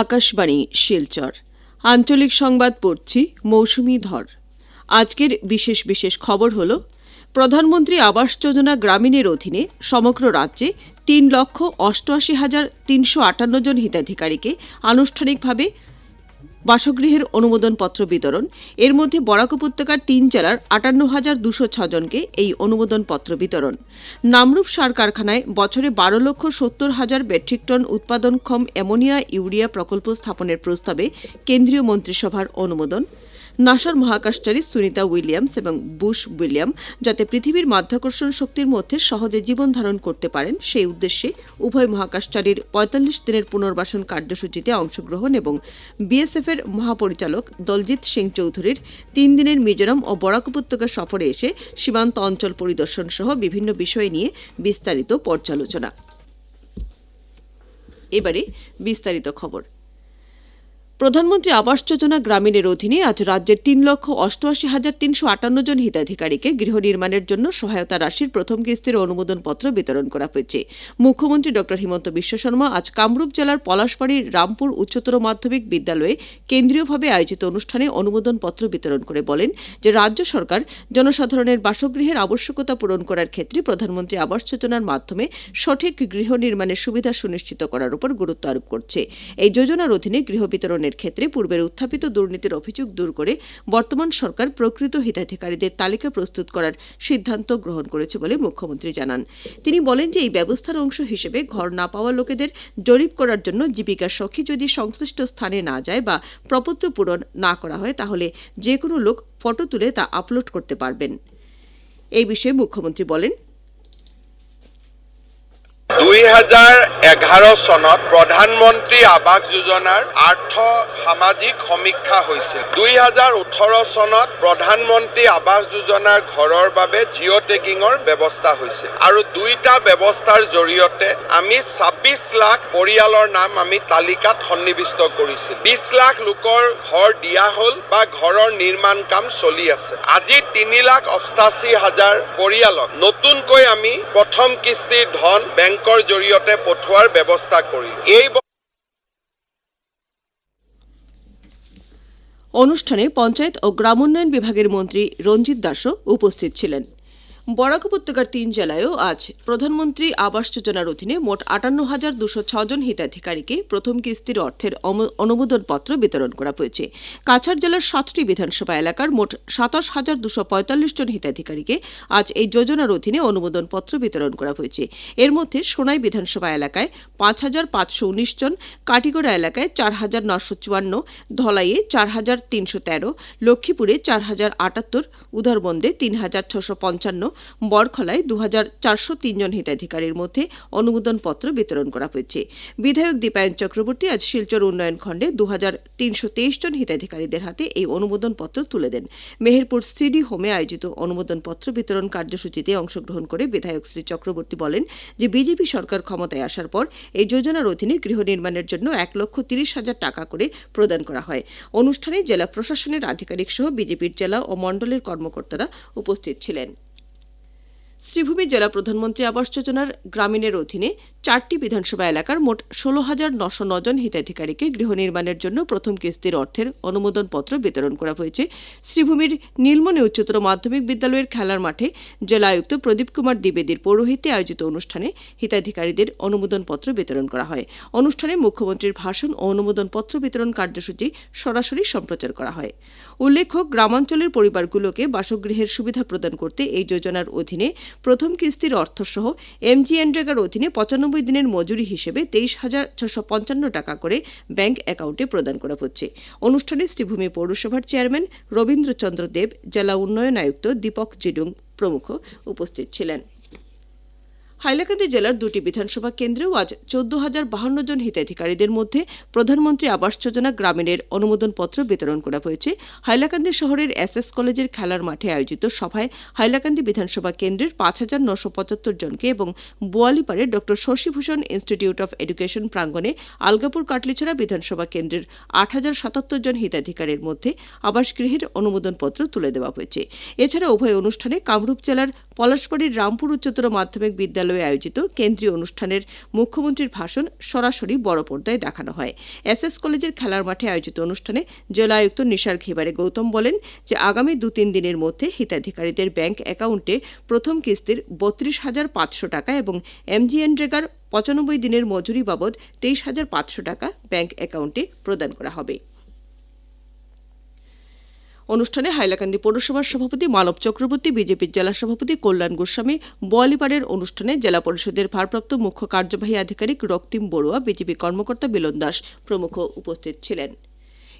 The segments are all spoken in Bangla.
আকাশবাণী, শিলচর। আঞ্চলিক সংবাদ পড়ছি মৌসুমি ধর। আজকের বিশেষ বিশেষ খবর হল, প্রধানমন্ত্রী আবাস যোজনা গ্রামীণের অধীনে সমগ্র রাজ্যে তিন লক্ষ অষ্টআশি হাজার তিনশো আটান্ন জন হিতাধিকারীকে আনুষ্ঠানিকভাবে বাসগৃহের অনুমোদনপত্র বিতরণ। এর মধ্যে বরাক উপত্যকার তিন জেলার আটান্ন হাজার দুশো ছজনকে এই অনুমোদনপত্র বিতরণ। নামরূপ সার কারখানায় বছরে বারো লক্ষ সত্তর হাজার মেট্রিক টন উৎপাদনক্ষম অ্যামোনিয়া ইউরিয়া প্রকল্প স্থাপনের প্রস্তাবে কেন্দ্রীয় মন্ত্রিসভার অনুমোদন। নাসার মহাকাশচারী সুনিতা উইলিয়ামস এবং বুশ উইলিয়াম যাতে পৃথিবীর মাধ্যাকর্ষণ শক্তির মধ্যে সহজে জীবন ধারণ করতে পারেন, সেই উদ্দেশ্যে উভয় মহাকাশচারীর পঁয়তাল্লিশ দিনের পুনর্বাসন কার্যসূচিতে অংশগ্রহণ এবং বিএসএফের মহাপরিচালক দলজিৎ সিং চৌধুরীর তিন দিনের মিজোরাম ও বরাক উপত্যকা সফরে এসে সীমান্ত অঞ্চল পরিদর্শন সহ বিভিন্ন বিষয় নিয়ে বিস্তারিত পর্যালোচনা। এবারে বিস্তারিত খবর। প্রধানমন্ত্রী আবাস যোজনা গ্রামীণের অধীনে আজ রাজ্যের তিন লক্ষ অষ্টআশি হাজার তিনশো আটান্ন জন হিতাধিকারীকে গৃহ নির্মাণের জন্য সহায়তা রাশির প্রথম কিস্তির অনুমোদনপত্র বিতরণ করা হয়েছে। মুখ্যমন্ত্রী ড. হিমন্ত বিশ্ব শর্মা আজ কামরূপ জেলার পলাশবাড়ির রামপুর উচ্চতর মাধ্যমিক বিদ্যালয়ে কেন্দ্রীয়ভাবে আয়োজিত অনুষ্ঠানে অনুমোদনপত্র বিতরণ করে বলেন যে রাজ্য সরকার জনসাধারণের বাসগৃহের আবশ্যকতা পূরণ করার ক্ষেত্রে প্রধানমন্ত্রী আবাস যোজনার মাধ্যমে সঠিক গৃহ নির্মাণের সুবিধা সুনিশ্চিত করার উপর গুরুত্ব আরোপ করছে। এই যোজনার অধীনে গৃহ বিতরণের ক্ষেত্রে পূর্বের উত্থাপিত দুর্নীতির অভিযোগ দূর করে বর্তমান সরকার প্রকৃত হিতাধিকারীদের তালিকা প্রস্তুত করার সিদ্ধান্ত গ্রহণ করেছে বলে মুখ্যমন্ত্রী জানান। তিনি বলেন যে এই ব্যবস্থার অংশ হিসেবে ঘর না পাওয়া লোকেদের জরিপ করার জন্য জীবিকা সখী যদি সংশ্লিষ্ট স্থানে না যায় বা প্রপত্র পূরণ না করা হয়, তাহলে যে কোনো লোক ফটো তুলে তা আপলোড করতে পারবেন। এই বিষয়ে মুখ্যমন্ত্রী বলেন। দুই হাজাৰ এঘাৰ চনত প্ৰধানমন্ত্ৰী আৱাস যোজনাৰ আৰ্থ সামাজিক সমীক্ষা হৈছিল। দুই হাজাৰ ওঠৰ চনত প্ৰধানমন্ত্ৰী আৱাস যোজনাৰ ঘৰৰ বাবে জিঅ' টেগিঙৰ ব্যৱস্থা হৈছিল। আৰু দুইটা ব্যৱস্থাৰ জৰিয়তে আমি ছাব্বিছ লাখ পৰিয়ালৰ নাম আমি তালিকাত সন্নিৱিষ্ট কৰিছিল। বিছ লাখ লোকৰ ঘৰ দিয়া হ'ল বা ঘৰৰ নিৰ্মাণ কাম চলি আছে। আজি তিনি লাখ অষ্টাশী হাজাৰ পৰিয়ালক নতুনকৈ আমি প্ৰথম কিস্তিৰ ধন বেংকৰ জৰিয়তে পঠোৱাৰ ব্যবস্থা করি। এই অনুষ্ঠানে পঞ্চায়েত ও গ্রামোন্নয়ন বিভাগের মন্ত্রী রঞ্জিত দাসও উপস্থিত ছিলেন। বরাক উপত্যকার তিন জেলায়ও আজ প্রধানমন্ত্রী আবাস যোজনার অধীনে মোট আটান্ন হাজার দুশো ছজন হিতাধিকারীকে প্রথম কিস্তির অর্থের অনুমোদনপত্র বিতরণ করা হয়েছে। কাছাড় জেলার সাতটি বিধানসভা এলাকার মোট সাতাশ হাজার দুশো পঁয়তাল্লিশ জন হিতাধিকারীকে আজ এই যোজনার অধীনে অনুমোদনপত্র বিতরণ করা হয়েছে। এর মধ্যে সোনাই বিধানসভা এলাকায় পাঁচ হাজার পাঁচশো উনিশ জন, কাটিগড়া এলাকায় চার হাজার নশো চুয়ান্ন, ধলাইয়ে চার হাজার তিনশো তেরো, লক্ষ্মীপুরে চার হাজার আটাত্তর উধারবন্দে তিন হাজার ছশো পঞ্চান্ন বরখলায় দু তিনজন হিতাধিকারীর মধ্যে অনুমোদনপত্র বিতরণ করা হয়েছে। বিধায়ক দীপায়ন চক্রবর্তী আজ শিলচর উন্নয়ন খণ্ডে দু হাজার তিনশো তেইশ জন হিতাধিকারীদের হাতে এই অনুমোদনপত্র তুলে দেন। মেহেরপুর সিডি হোমে আয়োজিত অনুমোদনপত্র বিতরণ কার্যসূচিতে অংশগ্রহণ করে বিধায়ক শ্রী চক্রবর্তী বলেন যে, বিজেপি সরকার ক্ষমতায় আসার পর এই যোজনার অধীনে গৃহ নির্মাণের জন্য এক লক্ষ তিরিশ হাজার টাকা করে প্রদান করা হয়। অনুষ্ঠানে জেলা প্রশাসনের আধিকারিক সহ বিজেপির জেলা ও মণ্ডলের কর্মকর্তারা উপস্থিত ছিলেন। শ্রীভূমি জেলা প্রধানমন্ত্রী আবাস যোজনার গ্রামীণের অধীনে চারটি বিধানসভা এলাকার মোট ষোলো হাজার নশো নজন হিতাধিকারীকে গৃহ নির্মাণের জন্য প্রথম কিস্তির অর্থের অনুমোদনপত্র বিতরণ করা হয়েছে। শ্রীভূমির নীলমণি উচ্চতর মাধ্যমিক বিদ্যালয়ের খেলার মাঠে জেলা আয়ুক্ত প্রদীপ কুমার দ্বিবেদীর পৌরোহিত্যে আয়োজিত অনুষ্ঠানে হিতাধিকারীদের অনুমোদনপত্র বিতরণ করা হয়। অনুষ্ঠানে মুখ্যমন্ত্রীর ভাষণ ও অনুমোদনপত্র বিতরণ কার্যসূচি সরাসরি সম্প্রচার করা হয়। উল্লেখ্য, গ্রামাঞ্চলের পরিবারগুলোকে বাসগৃহের সুবিধা প্রদান করতে এই যোজনার অধীনে প্রথম কিস্তির অর্থসহ এমজি এন্ড্রেগার অধীনে পঁচানব্বই দিনের মজুরি হিসেবে তেইশ হাজার ছশো পঞ্চান্ন টাকা করে ব্যাংক অ্যাকাউন্টে প্রদান করা হচ্ছে। অনুষ্ঠানে শ্রীভূমি পৌরসভার চেয়ারম্যান রবীন্দ্রচন্দ্র দেব, জেলা উন্নয়ন আয়ুক্ত দীপক জিডুং প্রমুখ উপস্থিত ছিলেন। হাইলাকান্দি জেলার দুটি বিধানসভা কেন্দ্রেও আজ চোদ্দ হাজার বাহান্ন জন হিতাধিকারীদের মধ্যে প্রধানমন্ত্রী আবাস যোজনা গ্রামীণের অনুমোদনপত্র বিতরণ করা হয়েছে। হাইলাকান্দি শহরের এস এস কলেজের খেলার মাঠে আয়োজিত সভায় হাইলাকান্দি বিধানসভা কেন্দ্রের পাঁচ হাজার নশো পঁচাত্তর জনকে এবং বোয়ালিপাড়ে ড শশীভূষণ ইনস্টিটিউট অফ এডুকেশন প্রাঙ্গণে আলগাপুর কাটলিছড়া বিধানসভা কেন্দ্রের আট হাজার সাতাত্তর জন হিতাধিকারীর মধ্যে আবাসগৃহের অনুমোদনপত্র তুলে দেওয়া হয়েছে। এছাড়া উভয় অনুষ্ঠানে কামরূপ জেলার পলাশবাড়ির রামপুর উচ্চতর মাধ্যমিক বিদ্যালয় বিদ্যালয়ে আয়োজিত কেন্দ্রীয় অনুষ্ঠানের মুখ্যমন্ত্রীর ভাষণ সরাসরি বড় পর্দায় দেখানো হয়। এস এস কলেজের খেলার মাঠে আয়োজিত অনুষ্ঠানে জেলা আয়ুক্ত নিশার ঘিবারে গৌতম বলেন যে, আগামী দু তিন দিনের মধ্যে হিতাধিকারীদের ব্যাংক অ্যাকাউন্টে প্রথম কিস্তির বত্রিশ হাজার পাঁচশো টাকা এবং এমজিএনরেগার পঁচানব্বই দিনের মজুরি বাবদ তেইশ হাজার পাঁচশো টাকা ব্যাংক অ্যাকাউন্টে প্রদান করা হবে। অনুষ্ঠানে হাইলাকান্দি পৌরসভার সভাপতি মানব চক্রবর্তী বিজেপির জেলা সভাপতি কল্যাণ গোস্বামী বোয়ালিপাড়ের অনুষ্ঠানে জেলা পরিষদের ভারপ্রাপ্ত মুখ্য কার্যবাহী আধিকারিক রক্তিম বড়ুয়া, বিজেপি কর্মকর্তা বিলন দাস প্রমুখ উপস্থিত ছিলেন।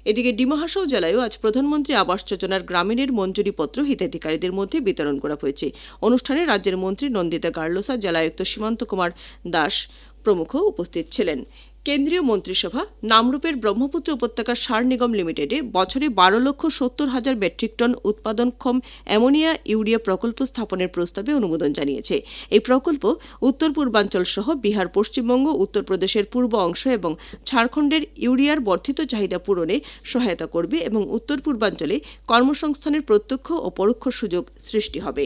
এদিকে ডিমাহাসাও জেলায়ও আজ প্রধানমন্ত্রী আবাস যোজনার গ্রামীণের মঞ্জুরিপত্র হিতাধিকারীদের মধ্যে বিতরণ করা হয়েছে। অনুষ্ঠানে রাজ্যের মন্ত্রী নন্দিতা গার্লোসা, জেলায়ুক্ত সীমান্ত কুমার দাস প্রমুখ উপস্থিত ছিলেন। কেন্দ্রীয় মন্ত্রিসভা নামরূপের ব্রহ্মপুত্র উপত্যকা সার নিগম লিমিটেডে বছরে বারো লক্ষ সত্তর হাজার মেট্রিক টন উৎপাদনক্ষম অ্যামোনিয়া ইউরিয়া প্রকল্প স্থাপনের প্রস্তাবে অনুমোদন জানিয়েছে। এই প্রকল্প উত্তর পূর্বাঞ্চল সহ বিহার, পশ্চিমবঙ্গ, উত্তরপ্রদেশের পূর্ব অংশ এবং ঝাড়খণ্ডের ইউরিয়ার বর্ধিত চাহিদা পূরণে সহায়তা করবে এবং উত্তর পূর্বাঞ্চলে কর্মসংস্থানের প্রত্যক্ষ ও পরোক্ষ সুযোগ সৃষ্টি হবে।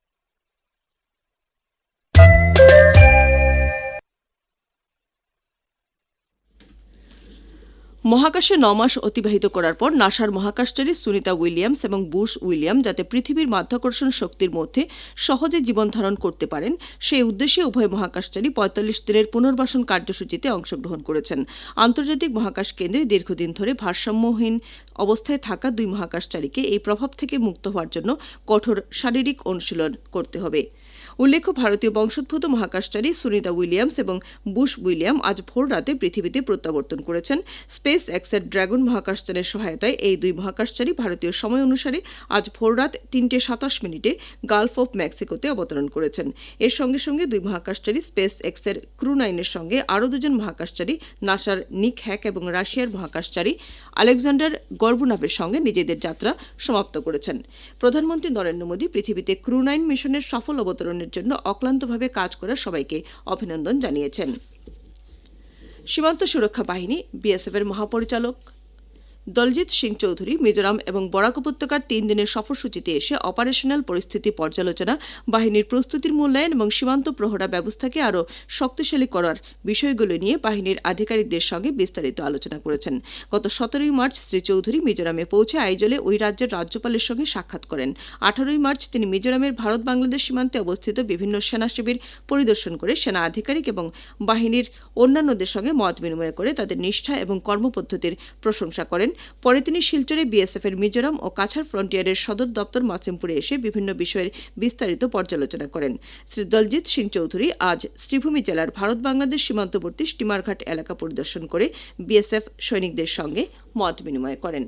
মহাকাশে ন মাস অতিবাহিত করার পর নাসার মহাকাশচারী সুনিতা উইলিয়ামস এবং বুশ উইলিয়াম যাতে পৃথিবীর মাধ্যাকর্ষণ শক্তির মধ্যে সহজে জীবন ধারণ করতে পারেন, সেই উদ্দেশ্যে উভয় মহাকাশচারী পঁয়তাল্লিশ দিনের পুনর্বাসন কার্যসূচিতে অংশগ্রহণ করেছেন। আন্তর্জাতিক মহাকাশ কেন্দ্রে দীর্ঘদিন ধরে ভারসাম্যহীন অবস্থায় থাকা দুই মহাকাশচারীকে এই প্রভাব থেকে মুক্ত হওয়ার জন্য কঠোর শারীরিক অনুশীলন করতে হবে। উল্লেখ্য, ভারতীয় বংশোদ্ভূত মহাকাশচারী সুনিতা উইলিয়ামস এবং বুশ উইলিয়াম আজ ভোর রাতে পৃথিবীতে প্রত্যাবর্তন করেছেন। স্পেস এক্সের ড্রাগন মহাকাশচারের সহায়তায় এই দুই মহাকাশচারী ভারতীয় সময় অনুসারে আজ ভোর রাত তিনটে সাতাশ মিনিটে গালফ অফ মেক্সিকোতে অবতরণ করেছেন। এর সঙ্গে সঙ্গে দুই মহাকাশচারী স্পেস এক্সের ক্রু নাইনের সঙ্গে আরও দুজন মহাকাশচারী, নাসার নিক হ্যাক এবং রাশিয়ার মহাকাশচারী আলেকজান্ডার গর্বনাভের সঙ্গে নিজেদের যাত্রা সমাপ্ত করেছেন। প্রধানমন্ত্রী নরেন্দ্র মোদী পৃথিবীতে ক্রু নাইন মিশনের সফল অবতরণের জন্য অক্লান্তভাবে কাজ করা সবাইকে অভিনন্দন জানিয়েছেন। সীমান্ত সুরক্ষা বাহিনী বিএসএফ এর মহাপরিচালক দলজিৎ সিং চৌধুরী, মিজোরাম এবং বরাক উপত্যকার তিন দিনের সফরসূচিতে এসে অপারেশনাল পরিস্থিতি পর্যালোচনা, বাহিনীর প্রস্তুতির মূল্যায়ন এবং সীমান্ত প্রহরা ব্যবস্থাকে আরও শক্তিশালী করার বিষয়গুলো নিয়ে বাহিনীর আধিকারিকদের সঙ্গে বিস্তারিত আলোচনা করেছেন। গত সতেরোই মার্চ শ্রী চৌধুরী মিজোরামে পৌঁছে আইজলে ওই রাজ্যের রাজ্যপালের সঙ্গে সাক্ষাৎ করেন। আঠারোই মার্চ তিনি মিজোরামের ভারত বাংলাদেশ সীমান্তে অবস্থিত বিভিন্ন সেনা শিবির পরিদর্শন করে সেনা আধিকারিক এবং বাহিনীর অন্যান্যদের সঙ্গে মত বিনিময় করে তাদের নিষ্ঠা এবং কর্মপদ্ধতির প্রশংসা করেন। পরে তিনি শিলচরে বিএসএফ এর মিজোরাম ও কাছাড় ফ্রন্টিয়ারের সদর দপ্তর মাসিমপুরে এসে বিভিন্ন বিষয়ের বিস্তারিত পর্যালোচনা করেন। শ্রী দলজিৎ সিং চৌধুরী আজ শ্রীভূমি জেলার ভারত বাংলাদেশ সীমান্তবর্তী স্টিমারঘাট এলাকা পরিদর্শন করে বিএসএফ সৈনিকদের সঙ্গে মত বিনিময় করেন।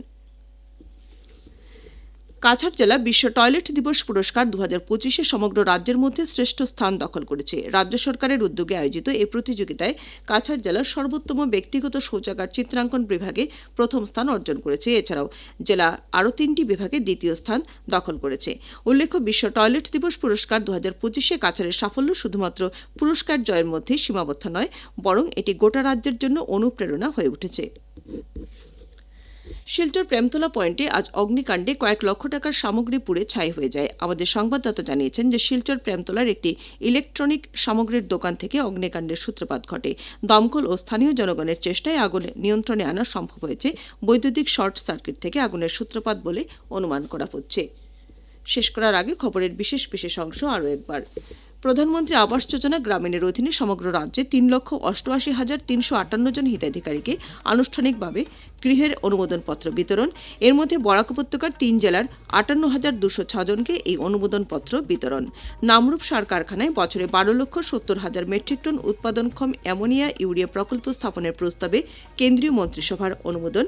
কাছাড় জেলা বিশ্ব টয়লেট দিবস পুরস্কার দু হাজার পঁচিশে সমগ্র রাজ্যের মধ্যে শ্রেষ্ঠ স্থান দখল করেছে। রাজ্য সরকারের উদ্যোগে আয়োজিত এই প্রতিযোগিতায় কাছাড় জেলার সর্বোত্তম ব্যক্তিগত শৌচাগার চিত্রাঙ্কন বিভাগে প্রথম স্থান অর্জন করেছে। এছাড়াও জেলা আরও তিনটি বিভাগে দ্বিতীয় স্থান দখল করেছে। উল্লেখ্য, বিশ্ব টয়লেট দিবস পুরস্কার দু হাজার পঁচিশে কাছাড়ের সাফল্য শুধুমাত্র পুরস্কার জয়ের মধ্যে সীমাবদ্ধ নয়, বরং এটি গোটা রাজ্যের জন্য অনুপ্রেরণা হয়ে উঠেছে। শিলচর প্রেমতলা পয়েন্টে আজ অগ্নিকাণ্ডে কয়েক লক্ষ টাকার সামগ্রী পুড়ে ছাই হয়ে যায়। আমাদের সংবাদদাতা জানিয়েছেন যে শিলচর প্রেমতলার একটি ইলেকট্রনিক সামগ্রীর দোকান থেকে অগ্নিকাণ্ডের সূত্রপাত ঘটে। দমকল ও স্থানীয় জনগণের চেষ্টায় আগুন নিয়ন্ত্রণে আনা সম্ভব হয়েছে। বৈদ্যুতিক শর্ট সার্কিট থেকে আগুনের সূত্রপাত বলে অনুমান করা হচ্ছে। শেষ করার আগে খবরের বিশেষ বিশেষ অংশ আরও একবার। প্রধানমন্ত্রী আবাস যোজনা গ্রামীণের অধীনে সমগ্র রাজ্যে তিন লক্ষ অষ্টআশি হাজার তিনশো আটান্ন জন হিতাধিকারীকে আনুষ্ঠানিকভাবে গৃহের অনুমোদনপত্র বিতরণ। এর মধ্যে বরাক উপত্যকার তিন জেলার আটান্ন হাজার দুশো জনকে এই অনুমোদনপত্র বিতরণ। নামরূপ সার কারখানায় বছরে বারো লক্ষ সত্তর হাজার মেট্রিক টন উৎপাদনক্ষম অ্যামোনিয়া ইউরিয়া প্রকল্প স্থাপনের প্রস্তাবে কেন্দ্রীয় মন্ত্রিসভার অনুমোদন।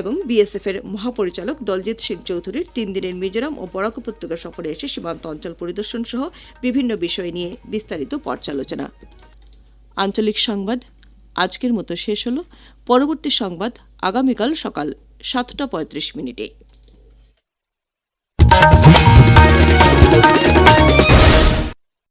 এবং বিএসএফ এর মহাপরিচালক দলজিৎ সিং চৌধুরীর তিন দিনের মিজোরাম ও বরাক উপত্যকা সফরে এসে সীমান্ত অঞ্চল পরিদর্শন সহ বিভিন্ন বিষয় নিয়ে বিস্তারিত পর্যালোচনা। আঞ্চলিক সংবাদ, আজকের মতো শেষ হলো। পরবর্তী সংবাদ আগামীকাল সকাল সাতটা পঁয়ত্রিশ মিনিটে।